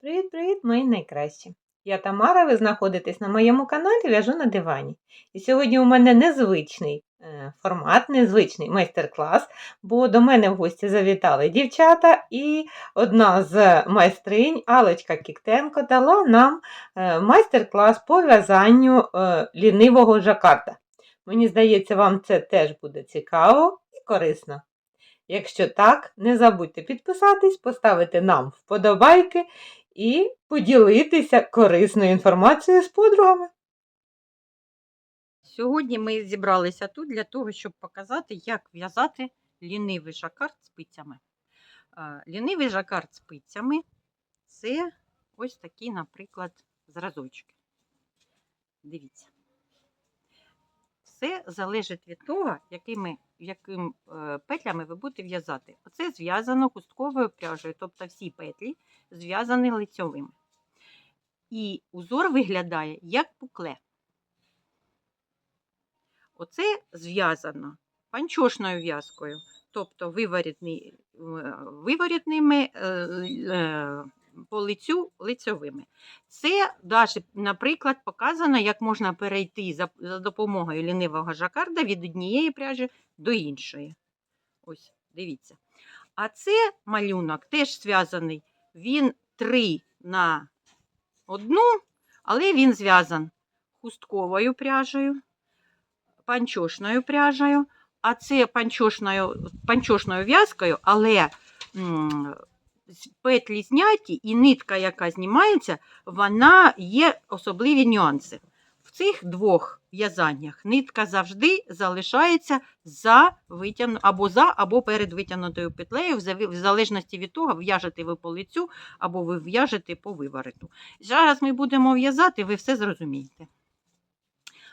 Привіт-привіт, мої найкращі! Я Тамара, ви знаходитесь на моєму каналі В'яжу на дивані. І сьогодні у мене незвичний е, формат, незвичний майстер-клас, бо до мене в гості завітали дівчата, і одна з майстринь, Алочка Кіктенко, дала нам е, майстер-клас по в'язанню е, лінивого жакарда. Мені здається, вам це теж буде цікаво і корисно. Якщо так, не забудьте підписатись, поставити нам вподобайки і поділитися корисною інформацією з подругами. Сьогодні ми зібралися тут для того, щоб показати, як в'язати лінивий жакард спицями. Лінивий жакард спицями це ось такі, наприклад, зразочки. Дивіться. Все залежить від того, якими, яким е, петлями ви будете в'язати. Оце зв'язано хустковою пряжею, тобто всі петлі зв'язані лицьовими. І узор виглядає як букле. Оце зв'язано панчошною в'язкою, тобто е, виворітними е, по лицю лицьовими. Це, даже, наприклад, показано, як можна перейти за, за допомогою лінивого жакарда від однієї пряжі до іншої. Ось, дивіться. А це малюнок теж зв'язаний. Він 3 на одну, але він зв'язан хустковою пряжею панчошною пряжею, а це панчошною, панчошною в'язкою, але м, петлі зняті і нитка, яка знімається, вона є особливі нюанси. В цих двох в'язаннях нитка завжди залишається за витягну, або за, або перед витягнутою петлею, в залежності від того, в'яжете ви по лицю, або ви в'яжете по вивороту. Зараз ми будемо в'язати, ви все зрозумієте.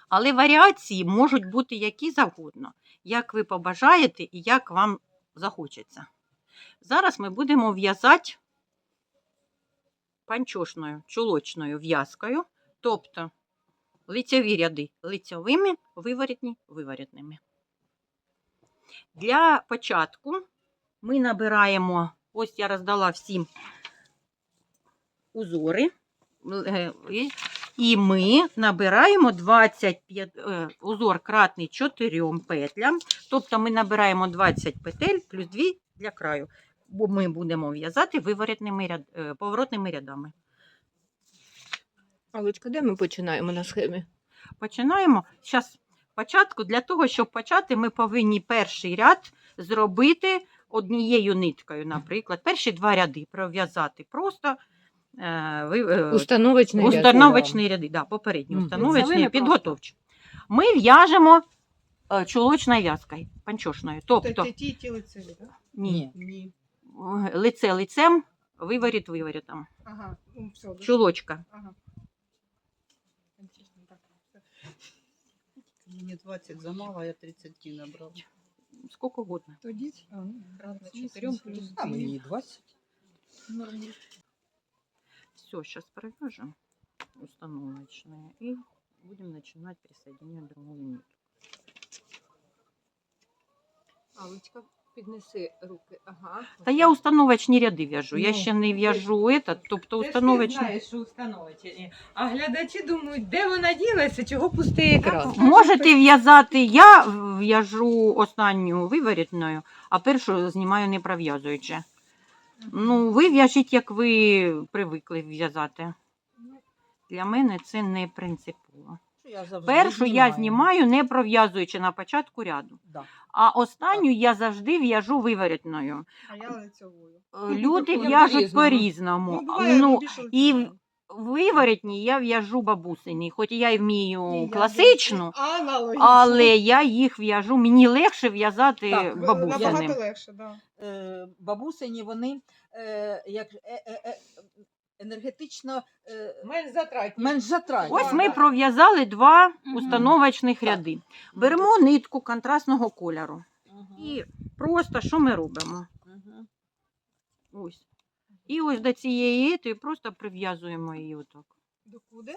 Але варіації можуть бути які завгодно, як ви побажаєте і як вам захочеться. Зараз ми будемо в'язати панчошною чулочною в'язкою, тобто лицеві ряди лицьовими, виворітні виворітними. Для початку ми набираємо, ось я роздала всім узори. е, і і ми набираємо 25 е, узор кратний 4 петлям. Тобто ми набираємо 20 петель плюс 2 для краю. Бо ми будемо в'язати виворотними ряд, е, поворотними рядами. Алочка, де ми починаємо на схемі? Починаємо. Зараз початку, для того, щоб почати, ми повинні перший ряд зробити однією ниткою, наприклад. Перші два ряди пров'язати просто е, ви- е, Установочний Установочні ряди, да, попередні установочні, підготовчі. Ми в'яжемо чолочною в'язкою, панчошною. Тобто, ті ті лицеві, так? ні, Ні. е, лице лицем, виворіт виворітом. Ага, ну все. да. Чулочка. Ага. Інтересно, так, все. Мені 20 замало, я 30 набрав. Скільки угодно. Тоді а, ну, кратно 4 плюс А мені 20. Нормально. Все, сейчас провяжем установочные и будем начинать присоединять другую нитку. Алочка, піднеси руки. Ага. Та я установочні ряди в'яжу. Я Ну, ще не в'яжу этот, тобто Ти установочні. знаєш, що установочні. А глядачі думають, де вона ділася, чого пустий екран. Можете в'язати, я в'яжу останню виворітною, а першу знімаю не пров'язуючи. Ну, ви в'яжіть, як ви привикли в'язати. Для мене це не принципово. Я завжди Першу я знімаю, не пров'язуючи на початку ряду. Да. А останню я завжди в'яжу виворітною. А я лицевою. Е, Люди Я в'яжуть по-різному. по-різному. буває, Ну, більше і лицевою. виворітні я в'яжу бабусині, хоч я й вмію Ні, я класичну, більше аналогічно. але я їх в'яжу. Мені легше в'язати Так, Ви- бабусиним. Набагато легше, так. Да. Е, бабусині вони е, як, е, е, е, енергетично е, Менш затратні. менш затратні. Ось ми пров'язали два Мгм. установочних ряди. Беремо нитку контрастного кольору. Мгм. І просто що ми робимо? Мгм. Ось. І ось до цієї етої просто прив'язуємо її отак. Докуди?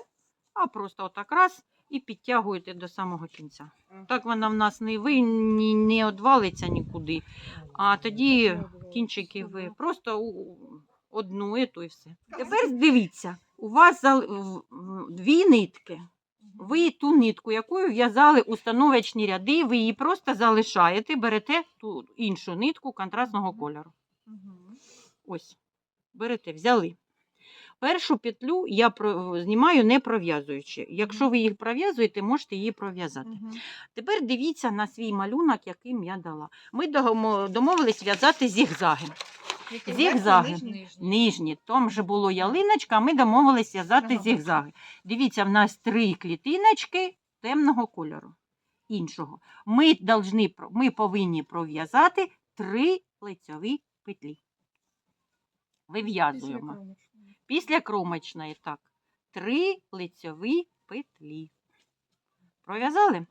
А просто отак раз і підтягуєте до самого кінця. Так вона в нас не ви ні, не одвалиться нікуди. А тоді кінчики ви просто у- одну і то і все. Тепер дивіться, у вас дві нитки. Ви ту нитку, якою в'язали установочні ряди, ви її просто залишаєте, берете ту іншу нитку контрастного кольору. Ось, берете, взяли. Першу петлю я знімаю не пров'язуючи. Якщо ви їх пров'язуєте, можете її пров'язати. Тепер дивіться на свій малюнок, яким я дала. Ми домо- домовились в'язати зігзаги. Зігзаги. Нижні. Там же було ялиночка, а ми домовились в'язати зігзаги. Дивіться, в нас три клітиночки темного кольору. Іншого. Ми, должны, ми повинні пров'язати три лицьові петлі. Вив'язуємо. Після кромочної, так. Три лицьові петлі. Пров'язали?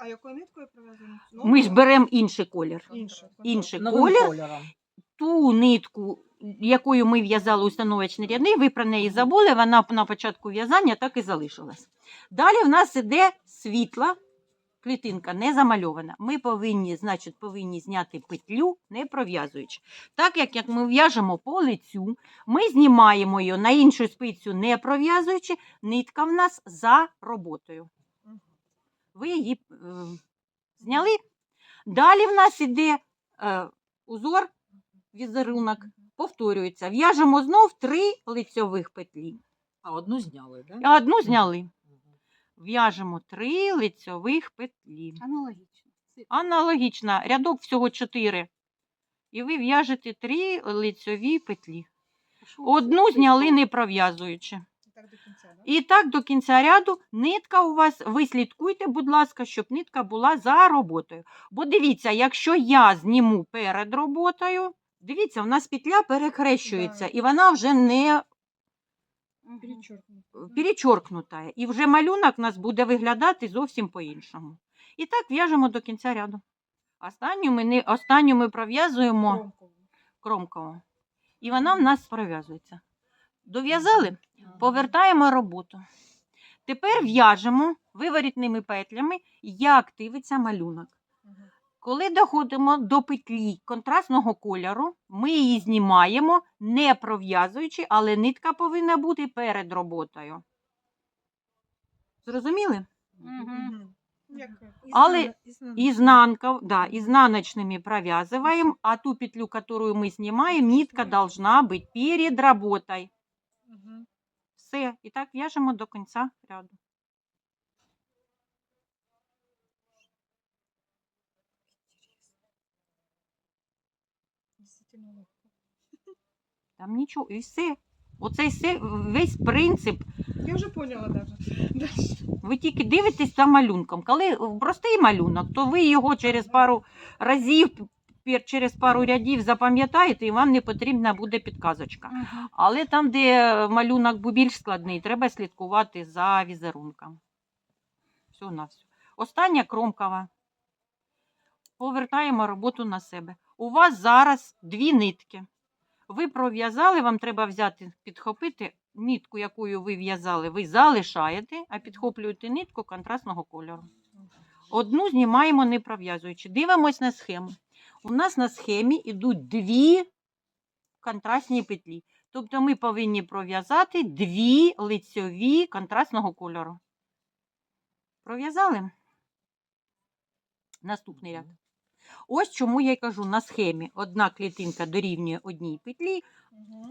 А якою ниткою пров'язано? Ми ж беремо інший колір. Інший колір. Ту нитку, якою ми в'язали установочні ряди, ви про неї забули, вона на початку в'язання так і залишилась. Далі в нас іде світла клітинка, не замальована. Ми повинні, значить, повинні зняти петлю, не пров'язуючи. Так як, як ми в'яжемо по лицю, ми знімаємо її на іншу спицю, не пров'язуючи, нитка в нас за роботою. Ви її е, зняли. Далі в нас іде е, узор, візерунок, повторюється. В'яжемо знов три лицьових петлі. А одну зняли, так? А одну зняли. В'яжемо три лицьових петлі. Аналогічно. Аналогічно, рядок всього 4. І ви в'яжете три лицьові петлі. Одну зняли не пров'язуючи. І так до кінця ряду нитка у вас, ви слідкуйте, будь ласка, щоб нитка була за роботою. Бо дивіться, якщо я зніму перед роботою, дивіться, у нас петля перехрещується, Да. і вона вже не Перечеркнуто. перечоркнута. І вже малюнок у нас буде виглядати зовсім по-іншому. І так в'яжемо до кінця ряду. Останню ми, не, останню ми пров'язуємо Кромково. кромково. І вона в нас пров'язується. Дов'язали? Повертаємо роботу. Тепер в'яжемо виворітними петлями, як дивиться малюнок. Мгм. Коли доходимо до петлі контрастного кольору, ми її знімаємо, не пров'язуючи, але нитка повинна бути перед роботою. Зрозуміли? Мгм. Дякую. Але Изнанка, да, изнаночными провязываем, а ту петлю, которую мы снимаем, нитка должна быть перед работой. Мгм. Все. І так в'яжемо до кінця ряду. Легко. Там нічого, і все. Оцей все, весь принцип. Я вже поняла даже. Ви тільки дивитесь за малюнком. Коли простий малюнок, то ви його через пару разів, через пару рядів запам'ятаєте, і вам не потрібна буде підказочка. Але там, де малюнок був більш складний, треба слідкувати за візерунком. Все на все. Остання кромкова. Повертаємо роботу на себе. У вас зараз дві нитки. Ви пров'язали, вам треба взяти, підхопити нитку, якою ви в'язали, ви залишаєте, а підхоплюєте нитку контрастного кольору. Одну знімаємо не пров'язуючи. Дивимось на схему. У нас на схемі йдуть дві контрастні петлі. Тобто ми повинні пров'язати дві лицьові контрастного кольору. Пров'язали? Наступний ряд. Ось чому я й кажу на схемі одна клітинка дорівнює одній петлі,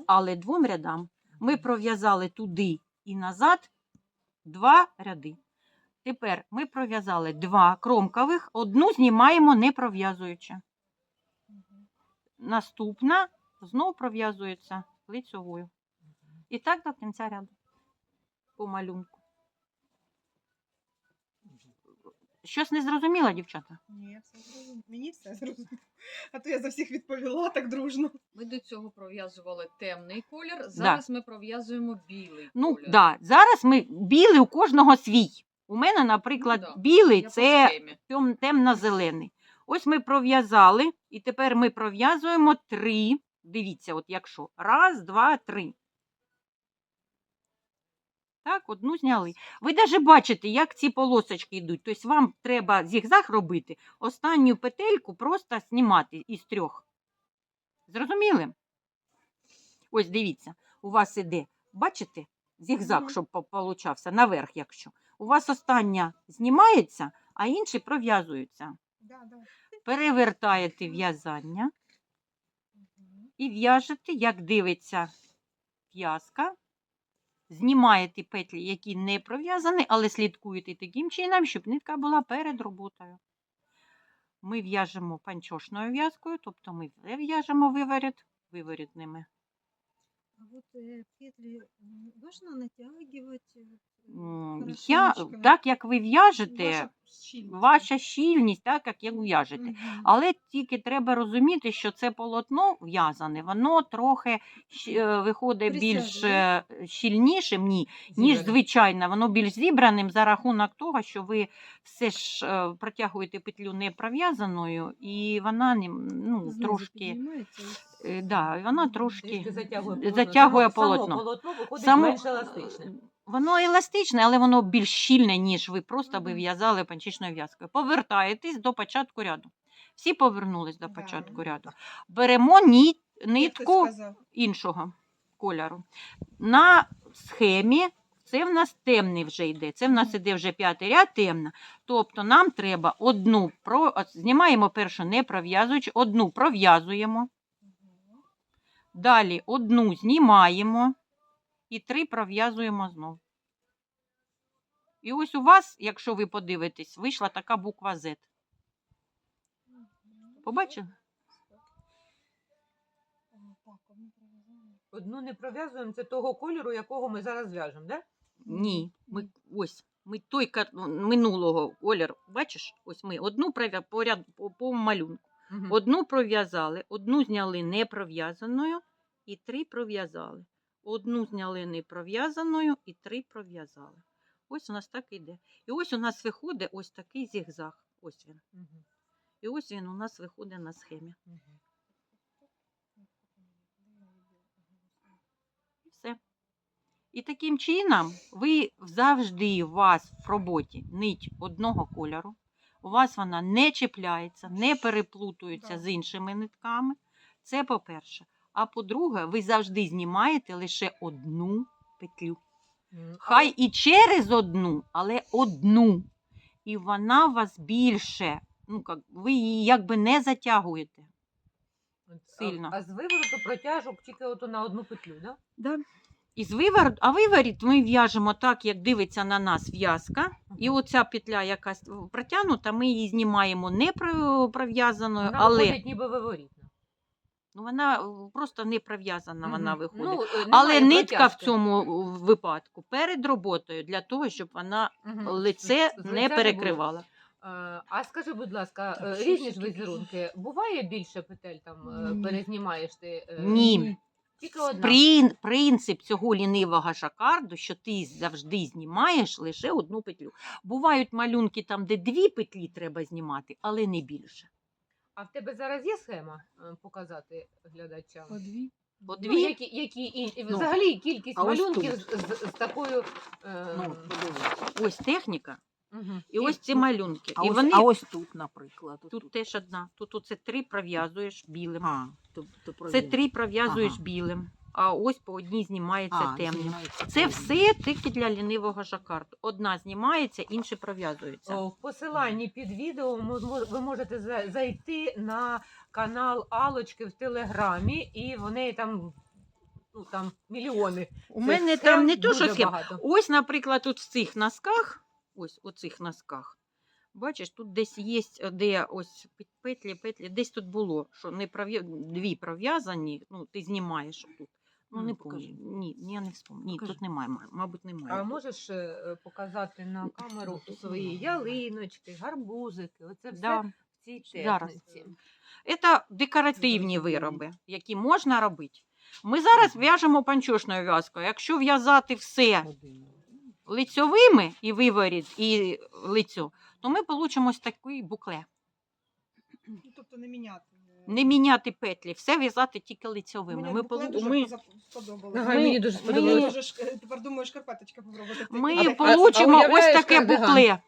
але двом рядам. Ми пров'язали туди і назад два ряди. Тепер ми пров'язали два кромкових, одну знімаємо не пров'язуючи. Наступна знову пров'язується лицьовою. І так до кінця ряду по малюнку. Щось не зрозуміла, дівчата? Ні, все зрозуміло. Мені все зрозуміло. А то я за всіх відповіла так дружно. Ми до цього пров'язували темний колір, зараз ми пров'язуємо білий Ну, колір. да. Зараз ми білий у кожного свій. У мене, наприклад, Ну, да. білий Я по це схемі. тем- темно-зелений. Ось ми пров'язали, і тепер ми пров'язуємо три. Дивіться, от якщо. Раз, два, три. Так, одну зняли. Ви навіть бачите, як ці полосочки йдуть. Тобто вам треба зігзаг робити, останню петельку просто знімати із трьох. Зрозуміли? Ось дивіться, у вас іде, бачите, зігзаг, щоб получався, наверх, якщо. У вас остання знімається, а інші пров'язуються. Перевертаєте в'язання і в'яжете, як дивиться в'язка. Знімаєте петлі, які не пров'язані, але слідкуєте таким чином, щоб нитка була перед роботою. Ми в'яжемо панчошною в'язкою, тобто ми в'яжемо виворіт виворітними. А от петлі можна натягивать. э? Я, так як ви в'яжете, Ваша щільність. ваша щільність, так як як в'яжете. Мгм. Але тільки треба розуміти, що це полотно в'язане, воно трохи е, виходить більш е, щільнішим, ні, ніж Зібране. звичайно, воно більш зібраним за рахунок того, що ви все ж е, протягуєте петлю не пров'язаною, і вона не- ну, Знизу трошки, піднімається е, да, вона Трішки трошки затягує полотно. затягує Само- само полотно. полотно виходить Само- менш еластичне. Воно еластичне, але воно більш щільне, ніж ви просто би в'язали панчішною в'язкою. Повертаєтесь до початку ряду. Всі повернулись до початку ряду. Беремо ні, нитку іншого кольору. На схемі це в нас темний вже йде. Це в нас іде вже п'ятий ряд темна. Тобто нам треба одну про... от знімаємо першу не пров'язуючи, одну пров'язуємо. Далі одну знімаємо і три пров'язуємо знов. І ось у вас, якщо ви подивитесь, вийшла така буква Z. Побачили? Одну не пров'язуємо, це того кольору, якого ми зараз в'яжемо, да? Ні. Ми, ось, ми той минулого колір, бачиш, ось ми одну пров'я... по, ряд... по, по малюнку. Мгм. Одну пров'язали, одну зняли не пров'язаною і три пров'язали. Одну зняли не пров'язаною і три пров'язали. Ось у нас так іде. І ось у нас виходить ось такий зігзаг. Ось він. І ось він у нас виходить на схемі. І все. І таким чином ви завжди у вас в роботі нить одного кольору. У вас вона не чіпляється, не переплутується Так. з іншими нитками. Це по-перше. А по-друге, ви завжди знімаєте лише одну петлю. Хай і через одну, але одну. І вона у вас більше. Ну, як, ви її якби не затягуєте. От, а- сильно. А, з вивороту протяжок тільки ото на одну петлю, да? Да. Із виворот, а виворіт ми в'яжемо так, як дивиться на нас в'язка. І оця петля якась протягнута, ми її знімаємо не пров'язаною, але виходить ніби виворітна. Ну, вона просто не пров'язана, вона виходить. Ну, е, але нитка в цьому випадку перед роботою для того, щоб вона Мгм. лице З- не перекривала. Е, А скажи, будь ласка, Так, е, різні ж візерунки. Буває більше петель там Ні. перезнімаєш ти? Ні. Тільки одна. Прин, принцип цього лінивого жакарду, що ти завжди знімаєш лише одну петлю. Бувають малюнки там, де дві петлі треба знімати, але не більше. А в тебе зараз є схема е, показати глядачам? По дві. По Ну, які, які і, Ну, взагалі кількість а ось малюнків з, з, з такою. Е, Ну, подивись. ось техніка, мгм. і ось ці малюнки. А, і ось, вони а ось тут, наприклад. тут, тут теж одна. Тут оце три пров'язуєш білим. А, то, то Це провірю. три пров'язуєш Ага. білим, а ось по одній знімається А, темним. знімається Це все тільки для лінивого жакарду. Одна знімається, інші пров'язуються. В посиланні під відео ви можете зайти на канал Алочки в Телеграмі, і вони там, ну, там мільйони. У цих мене там не то, що схем. багато. Ось, наприклад, тут в цих носках, ось у цих носках, бачиш, тут десь є, де ось петлі, петлі, десь тут було, що не дві пров'язані, ну, ти знімаєш тут. Ну, не покажи. Ні, я не вспомню. Ні, Покажи. тут немає, ма- мабуть, немає. А можеш е, показати на камеру свої ялиночки, гарбузики, оце все да. в цій Зараз. Це декоративні вироби, які можна робити. Ми зараз в'яжемо панчошною в'язкою. Якщо в'язати все лицьовими і виворіт, і лицьо, то ми получимо ось такий букле. Ну, тобто не міняти. Не міняти петлі, все в'язати тільки Мені. Ми, буклет полу- дуже ми, сподобалось. Ага, Ми- мені дуже ми- сподобалось. Дуже ж- тепер думаю, шкарпеточка попробувати. ми А- а- получимо ось уявляєш, таке кардиган? букле.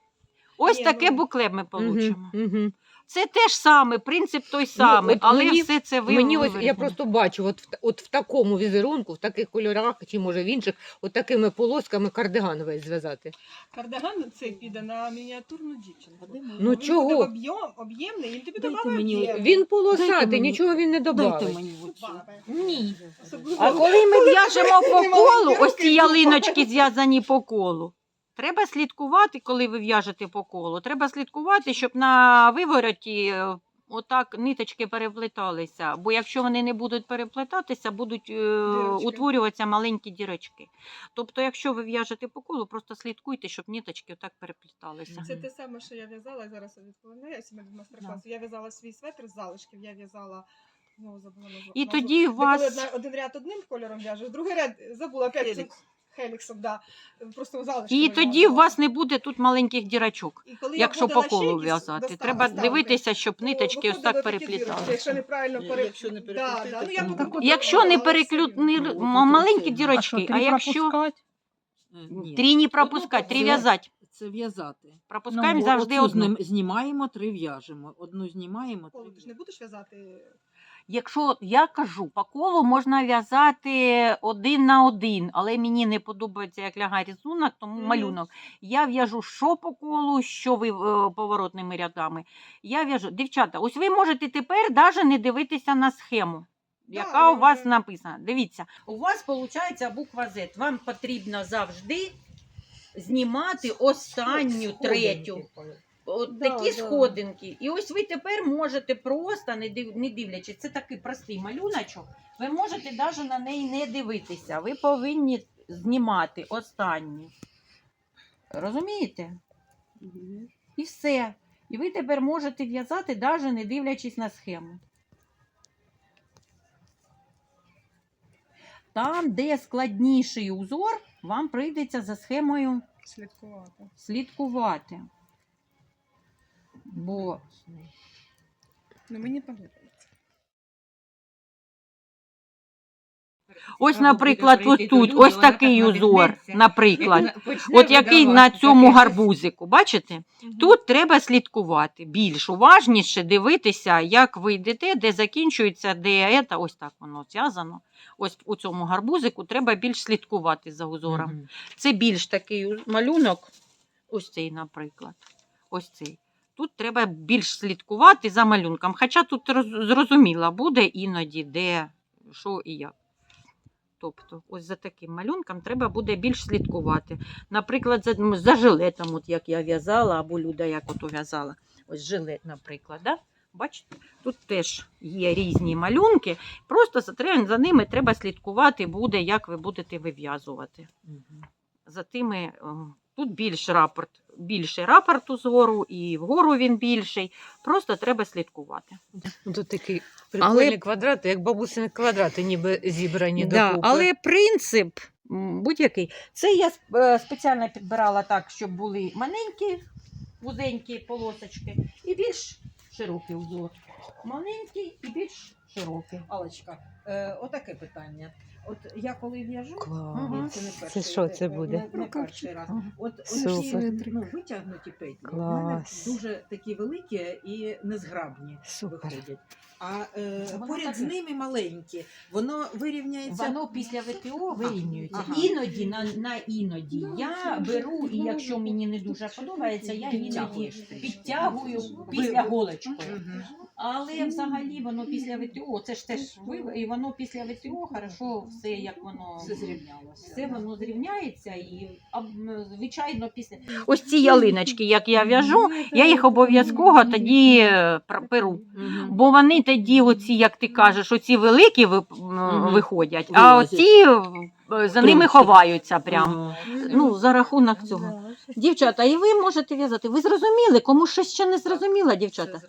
Ось Ні, таке ну- букле ми получимо. Мгм, мгм. Це те ж саме, принцип той самий, от але мені- все це ви Мені ось я просто бачу, от в, от в такому візерунку, в таких кольорах, чи може в інших, от такими полосками кардиган весь зв'язати. Кардиган цей піде на мініатюрну дівчинку. Ну Він чого? буде об'єм, об'ємний, він тобі Дайте мені. Він полосатий, нічого він не. Добавить. Ні. Особливо- А коли ми в'яжемо по колу, ось ці ялиночки зв'язані по колу. Треба слідкувати, коли ви в'яжете по колу. Треба слідкувати, щоб на вивороті е, отак ниточки переплеталися. Бо якщо вони не будуть переплетатися, будуть е, Дірочки. утворюватися маленькі дірочки. Тобто, якщо ви в'яжете по колу, просто слідкуйте, щоб ниточки отак перепліталися. Це те саме, що я в'язала, зараз я відповідаюся від майстер-класу. Я в'язала свій светр з залишків, я в'язала. Знову забула назву. І тоді у вас один ряд одним кольором в'яжеш, другий ряд забула опять. Хеліксом, да. Просто залишки. і тоді у вас не буде тут маленьких дірочок. І коли я Якщо по вводила колу в'язати, доставки, треба ставки, дивитися, щоб то ниточки ось виходили так такі дірочки, перепліталися. Якщо неправильно пере... Якщо не да, да. Ну, то я покрутила, Якщо не але переклю... не... Ну, от м- тут маленькі дірочки, а, якщо Ні. три не пропускати, три в'язати. Це в'язати. Пропускаємо Ну, завжди одну. знімаємо, три в'яжемо. Одну знімаємо, три ти ж не будеш в'язати? Якщо я кажу, по колу можна в'язати один на один, але мені не подобається, як лягає рисунок, тому малюнок. Я в'яжу що по колу, що ви е, поворотними рядами. Я в'яжу. Дівчата, ось ви можете тепер навіть не дивитися на схему. Яка я у вас написана? Дивіться, у вас виходить буква Z. Вам потрібно завжди знімати останню третю. От Да, такі да. сходинки. І ось ви тепер можете просто, не, див, не дивлячись, це такий простий малюночок, ви можете навіть на неї не дивитися. Ви повинні знімати останню. Розумієте? І все. І ви тепер можете в'язати, навіть не дивлячись на схему. Там, де складніший узор, вам прийдеться за схемою Слідкувати. слідкувати. Бо Ну, мені подобається. ось, наприклад, ось тут, ось такий узор, наприклад. От який на цьому гарбузику, бачите? Тут треба слідкувати більш уважніше дивитися, як ви йдете, де закінчується, де це, ось так воно зв'язано. Ось у цьому гарбузику треба більш слідкувати за узором. Це більш такий малюнок, ось цей, наприклад. Ось цей. Тут треба більш слідкувати за малюнком. Хоча тут зрозуміло буде іноді, де, що і як. Тобто, ось за таким малюнком треба буде більш слідкувати. Наприклад, за, за жилетом, от як я в'язала, або Люда як ото в'язала. Ось жилет, наприклад. Да? Бачите, тут теж є різні малюнки. Просто за, за ними треба слідкувати буде, як ви будете вив'язувати. Мгм. За тими, е, тут більш рапорт, більший рапорт узгору, і вгору він більший. Просто треба слідкувати. Тут такий прикольний Але- квадрат, як бабусини квадрати, ніби зібрані Да, докупи. але принцип будь-який. Це я е, спеціально підбирала так, щоб були маленькі, вузенькі полосочки і більш широкий узор. Маленький і більш широкий. Алочка, е, отаке питання. От я коли в'яжу, Клас. Це не Це що це буде? Не, не перший раз. Мгм. От Супер. всі ну, витягнуті петлі в мене дуже такі великі і незграбні Супер. виходять. А е, Воно поряд з таке. ними маленькі, воно вирівняється. Воно після ВТО вирівнюється. Ага. Іноді на, на іноді я беру, і якщо мені не дуже подобається, я іноді підтягую після голочкою. Мгм. Але взагалі воно після ВТО, це ж теж ви, і воно після ВТО хорошо все як воно Все зрівнялося. все воно зрівняється і а, м, звичайно після ось ці ялиночки, як я в'яжу, я їх обов'язково тоді е, пр- перу. Мгм. Бо вони тоді, оці, як ти кажеш, оці великі ви, м, виходять, а Вилазять. оці е, за ними Тонкі. ховаються прямо. Ага. Ну, за рахунок цього. Дівчата, і ви можете в'язати. Ви зрозуміли? Кому щось ще не зрозуміло, дівчата?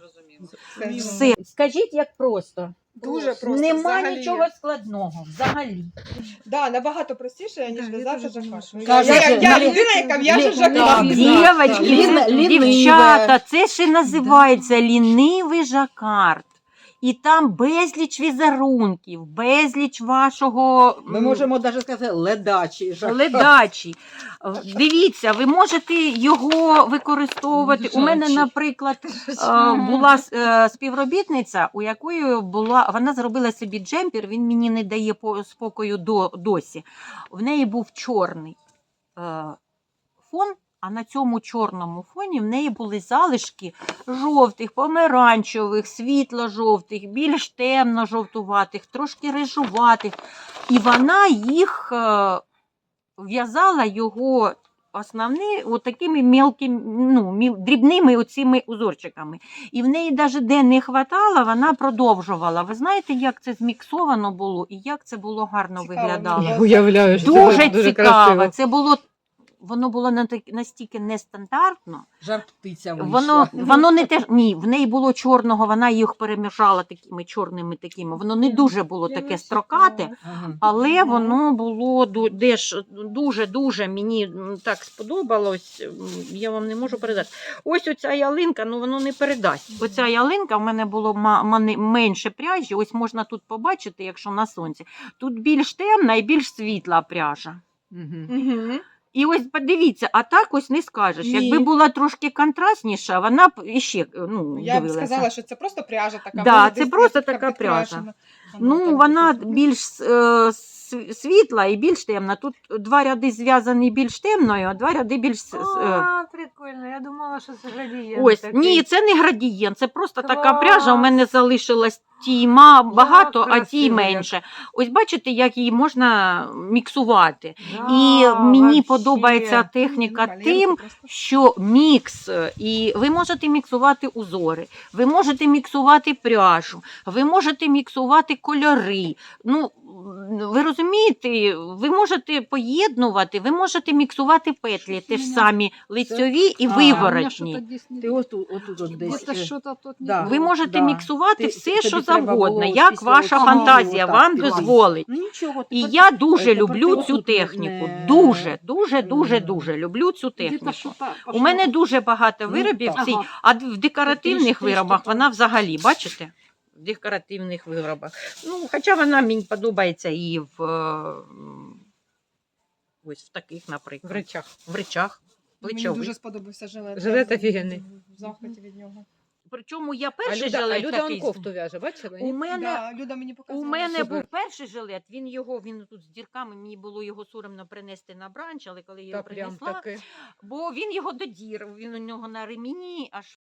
Все. Скажіть, як просто. Дуже просто. Нема взагалі. нічого складного взагалі. Да, набагато простіше, ніж в'язати теж Я, Лі- людина, яка в'яже Лі- жакард. Так, Дівочки, Лін- ліниве. дівчата, це ще називається лінивий жакард. І там безліч візерунків, безліч вашого Ми можемо навіть сказати ледачі. ледачі. Е, Дивіться, ви можете його використовувати. У мене, наприклад, е, була е, співробітниця, у якої була вона зробила собі джемпер. Він мені не дає спокою досі. В неї був чорний фон. А на цьому чорному фоні в неї були залишки жовтих, помаранчевих, світло-жовтих, більш темно-жовтуватих, трошки рижуватих. І вона їх е, в'язала його основні такими мілкими, ну, дрібними оціми узорчиками. І в неї навіть де не хватало, вона продовжувала. Ви знаєте, як це зміксовано було і як це було гарно Цікаво, виглядало? Я уявляю, що Дуже, це дуже цікаво. красиво. Це було. Воно було настільки нестандартно. Жар птиця вийшла. Воно, воно не теж ні, в неї було чорного, вона їх перемішала такими чорними такими. Воно не дуже було таке строкате. Але воно було дуже-дуже мені так сподобалось. Я вам не можу передати. Ось оця ялинка, ну воно не передасть. Оця ялинка в мене було менше пряжі. Ось можна тут побачити, якщо на сонці. Тут більш темна і більш світла пряжа. Угу. І ось подивіться, а так ось не скажеш. Ні. Якби була трошки контрастніша, вона б іще ну, Я б дивилася. сказала, що це просто пряжа така. Да, може, це десь просто така пряжа. підкрашена. А Ну, там вона десь. більш е, с- світла і більш темна. Тут два ряди зв'язані більш темною, а два ряди більш. с- с- е, А, прикольно. Я думала, що це градієнт. Ось, такий. ні, це не градієнт, це просто така Клас. пряжа. У мене залишилась тій ма багато, а тій красиво менше. Ось бачите, як її можна міксувати. Да, І мені вообще. подобається техніка Малюнки тим, просто. що мікс, е, і ви можете міксувати узори, ви можете міксувати пряжу, ви можете міксувати кольори. Ну, ви розумієте, ви можете поєднувати, ви можете міксувати петлі, те ж самі лицьові і виворотні. Ти отут, отут от десь. Где-то е, тут не да. Ви можете да. міксувати Ти- все, тобі що треба було завгодно, ось як після ваша оцього фантазія отак вам дозволить. Ну нічого. І тепер- я дуже тепер люблю цю отут техніку. не- Дуже, дуже, дуже, дуже люблю цю техніку. У мене дуже багато Ну, виробів цій, а в декоративних виробах вона взагалі, бачите? В декоративних виробах. Ну, хоча вона мені подобається і в е, ось в таких, В наприклад. речах. В речах. Мені дуже сподобався жилет. Жилет офігенний. В захваті від нього. Причому я А перший а жилет Люда такий. кофту в'яже, бачила? У мене Да, Люда мені У мене був перший жилет, він його він тут з дірками, мені було його соромно принести на бранч, але коли я його принесла, бо він його додірав, він у нього на ремені аж